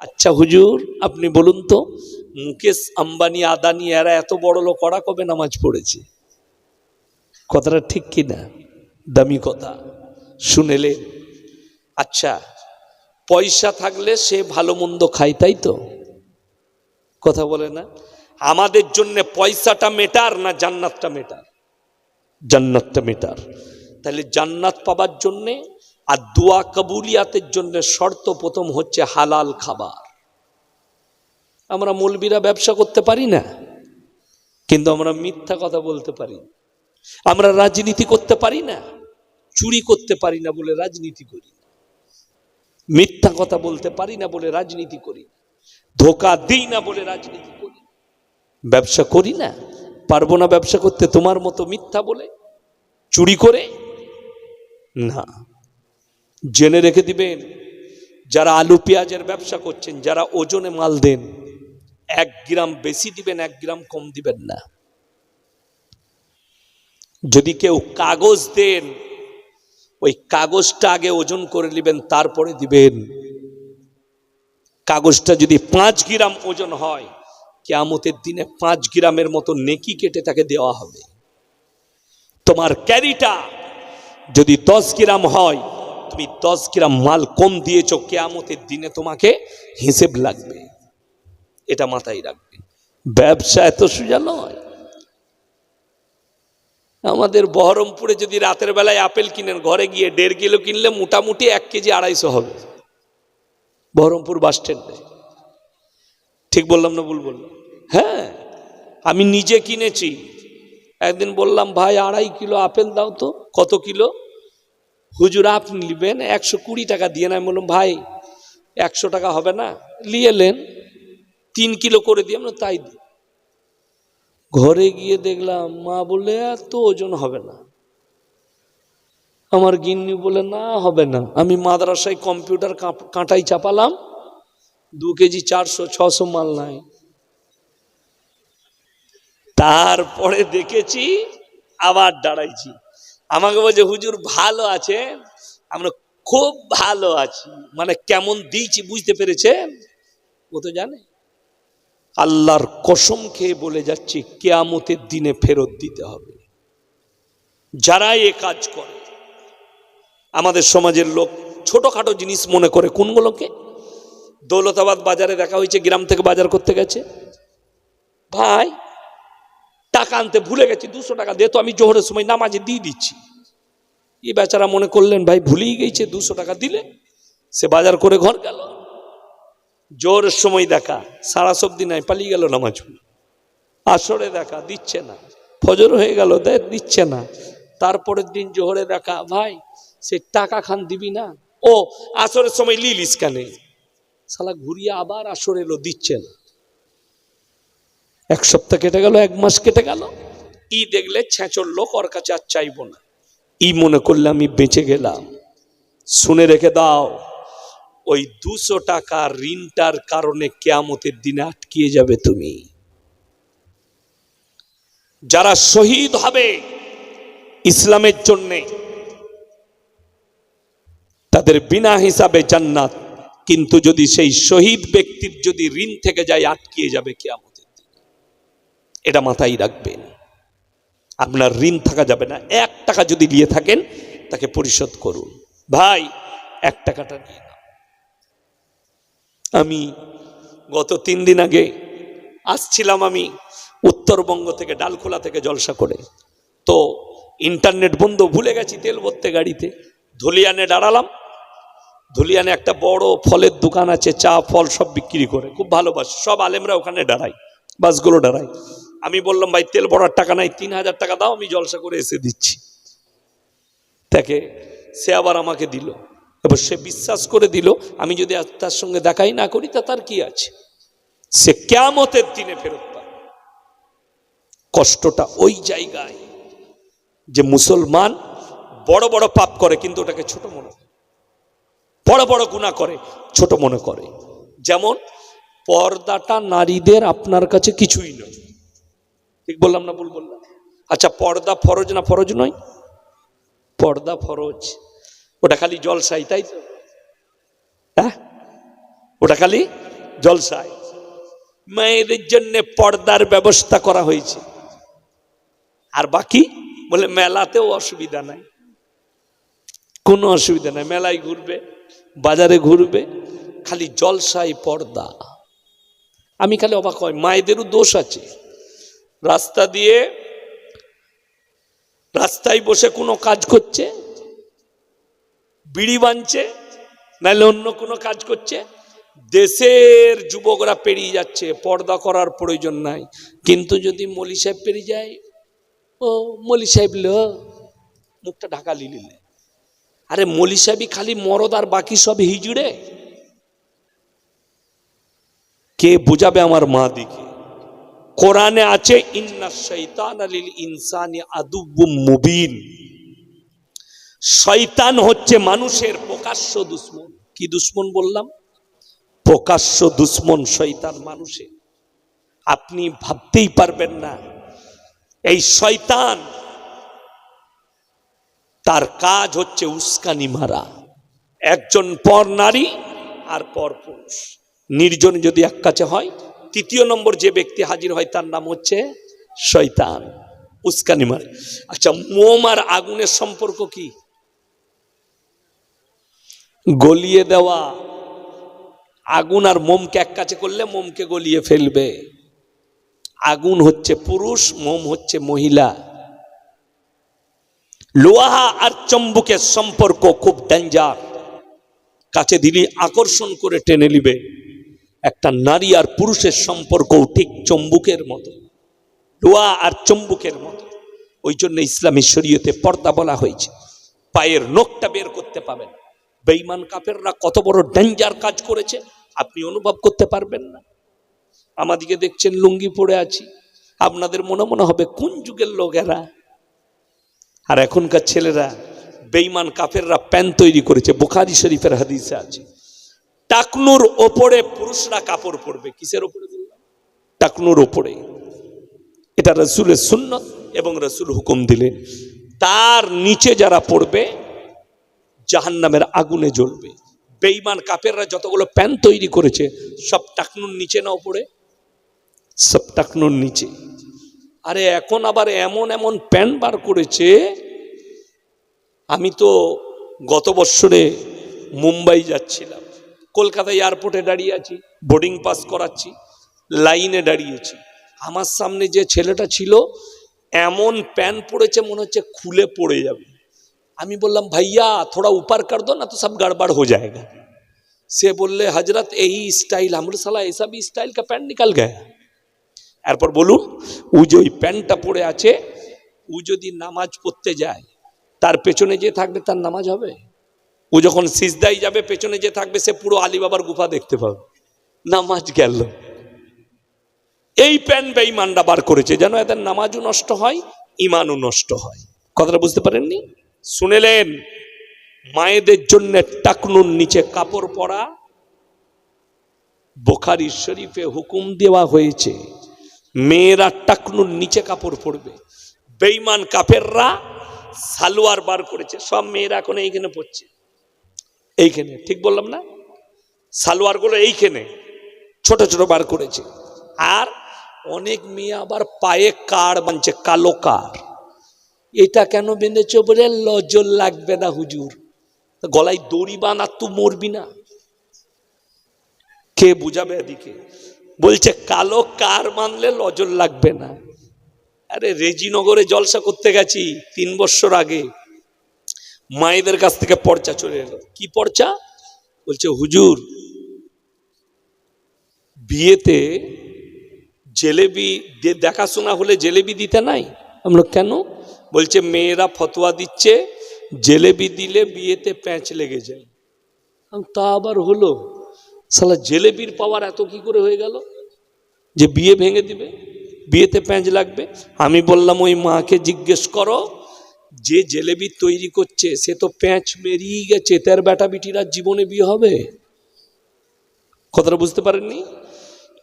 আচ্ছা হুজুর, আপনি বলুন তো, মুকেশ আম্বানি, আদানি, এরা এত বড় লোক, ওরা কবে নামাজ পড়েছে? কথাটা ঠিক কি না? দামি কথা। শুনেলে আচ্ছা পয়সা থাকলে সে ভালো মন্দ খায়, তাই তো? কথা বলে না? আমাদের জন্য পয়সাটা মেটার না জান্নাতটা মেটার? জান্নাতটা মেটার। তাহলে জান্নাত পাবার জন্যে আর দোয়া কবুলিয়াতের জন্য শর্ত প্রথম হচ্ছে হালাল খাবার। আমরা মৌলবীরা ব্যবসা করতে পারি না, কিন্তু আমরা মিথ্যা কথা বলতে পারি। আমরা রাজনীতি করতে পারি না, চুরি করতে পারি না বলে রাজনীতি করি। মিথ্যা কথা বলতে পারি না বলে রাজনীতি করি। ধোকা দিই না বলে রাজনীতি করি। ব্যবসা করি না, পারব না ব্যবসা করতে তোমার মতো মিথ্যা বলে, চুরি করে না। জেনে রেখে দিবেন, যারা আলু পেঁয়াজের ব্যবসা করছেন, যারা ওজনে মাল দেন, এক গ্রাম বেশি দিবেন, এক গ্রাম কম দিবেন না। যদি কেউ কাগজ দেন, ওই কাগজটা আগে ওজন করে নেবেন, তারপরে দিবেন। কাগজটা যদি পাঁচ গ্রাম ওজন হয়, কেয়ামতের দিনে পাঁচ গ্রামের মতো নেকি কেটে তাকে দেওয়া হবে। তোমার ক্যারিটা যদি দশ গ্রাম হয়, তুমি দশ গ্রাম মাল কম দিয়েছ, কেয়ামতের দিনে তোমাকে হিসেব লাগবে। এটা মাথায় রাখবে। ব্যবসা এত সোজা নয়। আমাদের বহরমপুরে যদি রাতের বেলায় আপেল কিনেন, ঘরে গিয়ে দেড় কিলো কিনলে মোটামুটি এক কেজি আড়াইশো হবে। বহরমপুর বাস স্ট্যান্ডে। ঠিক বললাম না বললাম? হ্যাঁ আমি নিজে কিনেছি। একদিন বললাম, ভাই, আড়াই কিলো আপেল দাও তো। কত কিলো? হুজুর, আপনি নেবেন একশো কুড়ি টাকা দিয়ে। না বললাম, ভাই, একশো টাকা হবে না, নিয়ে এলেন তিন কিলো করে দিয়ে আমরা তাই দিই। ঘরে গিয়ে দেখলাম, মা বলে এত ওজন হবে না। আমার গিন্নি বলে না, হবে না। আমি মাদ্রাসায় কম্পিউটার কাঁটাই চাপালাম, দু কেজি চারশো, ছশো মাল নাই। তারপরে দেখেছি, আবার দাঁড়াইছি। আমাকে বলছে, হুজুর, ভালো আছে? আমরা খুব ভালো আছি। মানে কেমন দিয়েছি বুঝতে পেরেছেন ও তো জানে। আল্লাহর কসম খেয়ে বলে যাচ্ছি, কেয়ামতের দিনে ফেরত দিতে হবে। যারা এ কাজ করে, আমাদের সমাজের লোক ছোটখাটো জিনিস মনে করে, কোনগুলোকে? দৌলতাবাদ বাজারে দেখা হয়েছে, গ্রাম থেকে বাজার করতে গেছে। ভাই টাকা আনতে ভুলে গেছি, দুশো টাকা দে, তো আমি জোহরের সময় নামাজে দিয়ে দিচ্ছি। এই বেচারা মনে করলেন, ভাই, ভুলেই গেছে, দুশো টাকা দিলে? সে বাজার করে ঘর গেল। জোরের সময় দেখা, সারা সবদি নাই পালিয়ে গেল নামাজ আসরে দেখা, দিচ্ছে না। ফজর হয়ে গেল, দে, দিচ্ছে না। তারপরের দিন জোহরে দেখা, ভাই, সে টাকা খান দিবি না? ও, আসরের সময় লিলিস কানে শালা ঘুরিয়ে আবার আসর এলো, দিচ্ছে না। এক সপ্তাহ কেটে গেল, এক মাস কেটে গেল। ই দেখলে ছেঁচর লোক ওর কাছে আর চাইব না। ই মনে করলে আমি বেঁচে গেলাম। শুনে রেখে দাও, ওই দুশো টাকা ঋণটার কারণে কেয়ামতের দিনে আটকিয়ে যাবে তুমি। যারা শহীদ হবে ইসলামের জন্যে, তাদের বিনা হিসাবে জান্নাত, কিন্তু যদি সেই শহীদ ব্যক্তির যদি ঋণ থেকে যায়, আটকিয়ে যাবে কেয়ামতের দিন এটা মাথায় রাখবেন। আপনার ঋণ থাকা যাবে না। এক টাকা যদি নিয়ে থাকেন, তাকে পরিশোধ করুন। ভাই, এক টাকাটা নিয়ে নাও। আমি গত তিন দিন আগে আসছিলাম আমি উত্তরবঙ্গ থেকে, ডালখোলা থেকে জলসা করে। তো ইন্টারনেট বন্ধ, ভুলে গেছি তেল ভরতে গাড়িতে। ধুলিয়ানে দাঁড়ালাম। ধুলিয়ানে একটা বড় ফলের দোকান আছে, চা, ফল সব বিক্রি করে। খুব ভালোবাসে। সব আলেমরা ওখানে দাঁড়ায়। বাসগুলো দাঁড়ায়। আমি বললাম, ভাই, তেল ভরার টাকা নাই, তিন হাজার টাকা দাও, আমি জলসা করে এসে দিচ্ছি। তাকে সে আবার আমাকে দিল। এবার সে বিশ্বাস করে দিল, আমি যদি তার সঙ্গে দেখাই না করি, তা তার কি আছে? সে কেয়ামতের দিনে ফেরত পায়। কষ্টটা ওই জায়গায় যে মুসলমান বড় বড় পাপ করে, কিন্তু ওটাকে ছোট মনে বড় বড় গুণা করে, ছোট মনে করে। যেমন, পর্দাটা নারীদের আপনার কাছে কিছুই নয়। ঠিক বললাম না ভুল বললাম? আচ্ছা পর্দা ফরজ না ফরজ নয়? পর্দা ফরজ। ওটা খালি জলসাই, তাই তো? হ্যাঁ? ওটা খালি জলসায় মেয়েদের জন্য পর্দার ব্যবস্থা করা হয়েছে। আর বাকি? বলে মেলাতেও অসুবিধা নাই। কোনো অসুবিধা নাই। মেলায় ঘুরবে, বাজারে ঘুরবে, খালি জলসাই পর্দা। আমি খালি অবাক হয়, মায়েদেরও দোষ আছে। রাস্তা দিয়ে রাস্তায় বসে কোনো কাজ করছে? বিড়ি বানছে, নাহলে অন্য কোনো কাজ করছে? দেশের যুবকরা পেরিয়ে যাচ্ছে, পর্দা করার প্রয়োজন নাই। কিন্তু যদি মলি সাহেব পেরিয়ে যায়, ও মলি সাহেব লো, মুখটা ঢাকা লিলিলে আরে মলি সাহেবই খালি মরদ আর বাকি সব হিজুড়ে। কে বোঝাবে আমার মা দিকে? কোরআনে আছে, ইন্না শৈতান আলিল ইনসানি আদুব্বুম মুবিন। হচ্ছে মানুষের প্রকাশ্য দুশ্মন। কি দুশ্মন বললাম? প্রকাশ্য দুশ্মন শয়তান মানুষের। আপনি ভাবতেই পারবেন না, এই শয়তান তার কাজ হচ্ছে উস্কানি মারা। একজন পর নারী আর পর পুরুষ। নির্জন যদি এক কাছে হয় তৃতীয় নম্বর যে ব্যক্তি হাজির হয়, তার নাম হচ্ছে শয়তান। উস্কানি মারে। আচ্ছা মোম আর আগুনের সম্পর্ক কি? গলিয়ে দেওয়া। আগুন আর মোমকে এক কাছে করলে মোমকে গলিয়ে ফেলবে। আগুন হচ্ছে পুরুষ, মোম হচ্ছে মহিলা। লোহা আর চম্বুকের সম্পর্ক খুব ডেঞ্জার কাছে দিলি আকর্ষণ করে টেনে নিবে। একটা নারী আর পুরুষের সম্পর্কও ঠিক চম্বুকের মতো, লোহা আর চম্বুকের মতো। ওই জন্য ইসলামী শরীয়তে পর্দা বলা হয়েছে, পায়ের নখটা বের করতে পাবেন। বেইমান কাপেররা কত বড় ডেঞ্জার কাজ করেছে, আপনি অনুভব করতে পারবেন না। আমাদিকে দেখছেন লুঙ্গি পড়ে আছি, আপনাদের মনে মনে হবে কোন যুগের লোকেরা। আর এখনকার ছেলেরা বেইমান কাফেররা প্যান্ট তৈরি করেছে, বুখারি শরীফের হাদিসে আছে। টাকনুর ওপরে পুরুষরা কাপড় পরবে। কিসের ওপরে? টাকনুর ওপরে। এটা রসুলের সুন্নত এবং রসুল হুকুম দিলেন। তার নিচে যারা পড়বে, জাহান্নামের আগুনে জ্বলবে। বেইমান কাপেররা যতগুলো প্যান তৈরি করেছে, সব টাকনুর নিচে না ওপরে? সব টাকনুর নিচে। আরে এখন আবার এমন এমন প্যান বার করেছে, আমি তো গত বৎসরে মুম্বাই যাচ্ছিলাম। কলকাতা এয়ারপোর্টে দাঁড়িয়ে আছি, বোর্ডিং পাস করাচ্ছি, লাইনে দাঁড়িয়েছি। আমার সামনে যে ছেলেটা ছিল, এমন প্যান পড়েছে মনে হচ্ছে খুলে পড়ে যাবে। আমি বললাম, ভাইয়া, থোড়া উপার কর দো না তো সব গড়বড় হয়ে যায়গা। সে বললে, হজরত, এই স্টাইল, আমার সালা এসব স্টাইল কা প্যান্ট নিকাল গায়া? এরপর বলুন, ও যে ওই প্যান্টটা পড়ে আছে, ও যদি নামাজ পড়তে যায়, তার পেছনে যে থাকবে, তার নামাজ হবে? ও যখন সিজদাই যাবে, পেছনে যে থাকবে, সে পুরো আলিবাবার গুফা দেখতে পাবে। নামাজ গেল। এই প্যান বেঈমানরা বার করেছে, যেন এদের নামাজও নষ্ট হয় ইমানও নষ্ট হয়। কথাটা বুঝতে পারেননি? শুনেলেন, মায়েদের জন্য টাকনুর নিচে কাপড় পরা বোখারি শরীফে হুকুম দেওয়া হয়েছে, মেয়েরা টাকনুর নিচে কাপড় পরবে। বেইমান কাপেররা সালোয়ার বার করেছে, সব মেয়েরা এখন এইখানে পড়ছে। এইখানে, ঠিক বললাম না? সালোয়ারগুলো এইখানে, ছোট ছোট বার করেছে। আর অনেক মেয়ে আবার পায়ে কার বানছে কালো কার। এটা কেন বেঁধেছ বলে লজল লাগবে না হুজুর। গলায় দড়ি বানা তুই মরবি না। কে বুঝাবে এদিকে? বলছে, কালো কার মানলে লজল লাগবে না। আরে রেজিনগরে জলসা করতে গেছি, তিন বছর আগে। মায়েদের কাছ থেকে পর্চা চলে এলো। কি পর্চা? বলছে, হুজুর, বিয়েতে জেলেবি দেখাশোনা হলে জেলেবি দিতে নাই? আমরা কেন? বলছে, মেয়েরা ফতোয়া দিচ্ছে, জেলেবি দিলে বিয়েতে প্যাঁচ লেগে যায়। তা আবার হলো? সালা জেলেবির পাওয়ার এত কি করে হয়ে গেল যে বিয়ে ভেঙে দিবে? বিয়েতে প্যাঁচ লাগবে? আমি বললাম, ওই মাকে জিজ্ঞেস করো যে জেলেবি তৈরি করছে, সে তো প্যাঁচ মেরিয়ে গেছে, তার বেটা বিটিরা জীবনে বিয়ে হবে? কথাটা বুঝতে পারেননি?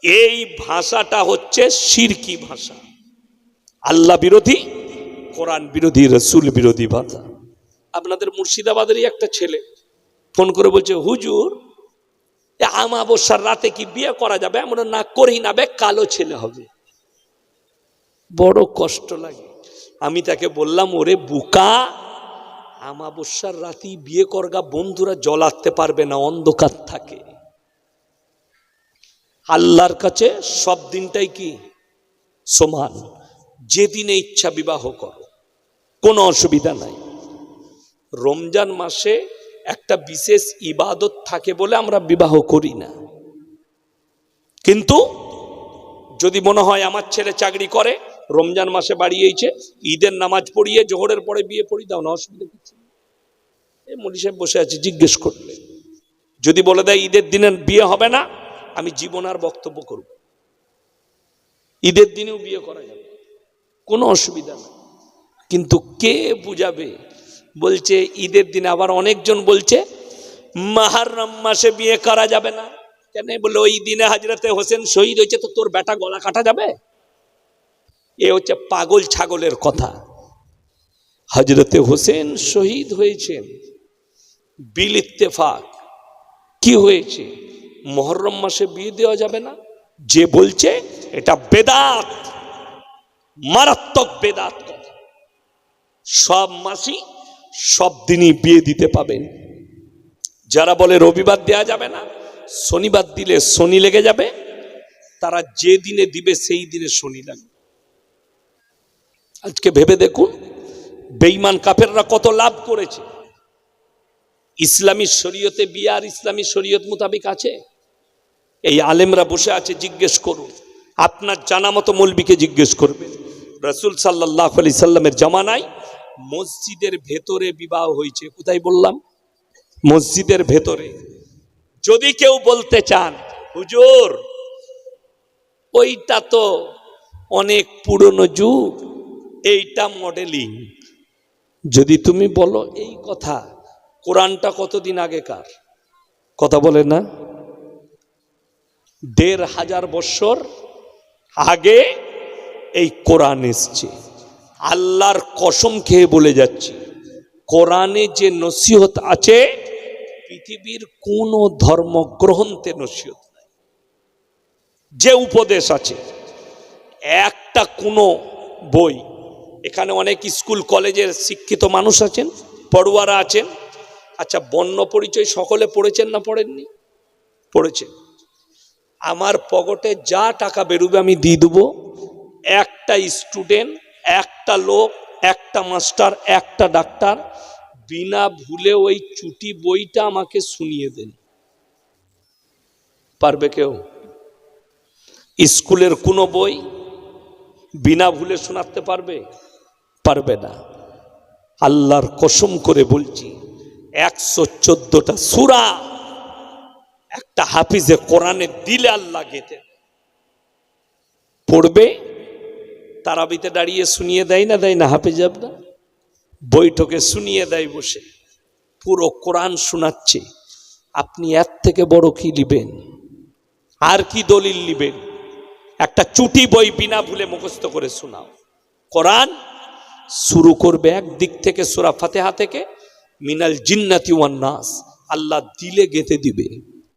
এই ভাষাটা হচ্ছে সিরকি ভাষা। আল্লাহ বিরোধী, কোরআন বিরোধী, রসুল বিরোধী ভাষা। আপনাদের মুর্শিদাবাদেরই একটা ছেলে ফোন করে বলছে, হুজুর আমাবস্যার রাতে কি বিয়ে করা যাবে? আমরা না, করি না বে, কালো ছেলে হবে। বড় কষ্ট লাগে। আমি তাকে বললাম, ওরে বুকা, আমাবস্যার রাতি বিয়ে করগা বন্ধুরা জল আসতে পারবে না, অন্ধকার থাকে। আল্লাহর কাছে সব দিনটাই কি সমান? যেদিনে ইচ্ছা বিবাহ করো, কোনো অসুবিধা নাই। রমজান মাসে একটা বিশেষ ইবাদত থাকে বলে আমরা বিবাহ করি না। কিন্তু যদি মনে হয় আমার ছেলে চাকরি করে রমজান মাসে বাড়িয়েছে ঈদের নামাজ পড়িয়ে জোহরের পরে বিয়ে পড়ি দাও না অসুবিধা কিছু। এই মলি সাহেব বসে আছে, জিজ্ঞেস করলে। যদি বলে দেয় ঈদের দিনে বিয়ে হবে না, আমি জীবন আর বক্তব্য করব ঈদের দিনেও বিয়ে করা যাবে কোনো অসুবিধা নেই। কিন্তু কে বুঝাবে? বলছে, ঈদের দিনে আবার অনেকজন বলছে মাহারম মাসে বিয়ে করা যাবে না। কেন? বলে, ওই দিনে হাজরাতে হোসেন শহীদ হয়েছে, তো তোর বেটা গলা কাটা যাবে? এ হচ্ছে পাগল ছাগলের কথা। হজরতে হোসেন শহীদ হয়েছেন বিল ইত্তেফাক। কি হয়েছে? মহরম মাসে বিয়ে দেওয়া যাবে না? যে বলছে, এটা বেদাত। মারাত্মক বেদাত সব মাসই সব দিনই বিয়ে দিতে পাবেন। যারা বলে রবিবার দেয়া যাবে না, শনিবার দিলে শনি লেগে যাবে, তারা যে দিনে দিবে সেই দিনে শনি লাগবে। আজকে ভেবে দেখুন, বেঈমান কাফেররা কত লাভ করেছে। ইসলামী শরীয়তে বিয়ে আর ইসলামী শরীয়ত মোতাবেক আছে। এই আলেমরা বসে আছে, জিজ্ঞেস করুন। আপনার জানা মতো মৌলবিকে জিজ্ঞেস করবেন। রসুল সাল্লাহ আলি সাল্লামের জামানায় মসজিদের ভেতরে বিবাহ হয়েছে। কোথায় বললাম? মসজিদের ভেতরে। যদি কেউ বলতে চান, হুজুর, ওইটা তো অনেক পুরনো যুগ। এইটা মডেলিং। যদি তুমি বলো এই কথা, কোরআনটা কতদিন আগেকার? কথা বলে না। দেড় হাজার বছর আগে এই কোরআন এসছে। আল্লাহর কসম খেয়ে বলে যাচ্ছি, কোরআনে যে নসিহত আছে, পৃথিবীর কোনো ধর্মগ্রন্থে নসিহত নাই। যে উপদেশ আছে, একটা কোনো বই এখানে অনেক স্কুল, কলেজের শিক্ষিত মানুষ আছেন, পড়ুয়ারা আছেন। আচ্ছা বর্ণ পরিচয় সকলে পড়েছেন না পড়েননি? পড়েছেন। আমার পকেটে যা টাকা বেরোবে আমি দিয়ে দেবো। একটা স্টুডেন্ট, একটা লোক, একটা মাস্টার, একটা ডাক্তার, বিনা ভুলে ওই চুটি বইটা আমাকে শুনিয়ে দেন। পারবে কেউ? স্কুলের কোনো বই বিনা ভুলে শোনাতে পারবে? পারবে না। আল্লাহর কসম করে বলছি, একশো চোদ্দটা সুরা একটা হাফিজে কোরআনে দিলে আল্লাহ গেতে। পড়বে, তারাবিতে দাঁড়িয়ে শুনিয়ে দেয় না দেয় না, হাফিজ আপনার বৈঠকে শুনিয়ে দেয় বসে। পুরো কোরআন শোনাচ্ছে। আপনি এর থেকে বড় কি লিবেন? আর কি দলিল লিবেন? একটা চুটি বই বিনা ভুলে মুখস্থ করে শোনাও। কোরআন শুরু করবে একদিক থেকে সুরা ফাতেহা থেকে মিনাল জিন্নাতি ওয়ান্নাস আল্লাহ দিলে গেতে দিবে।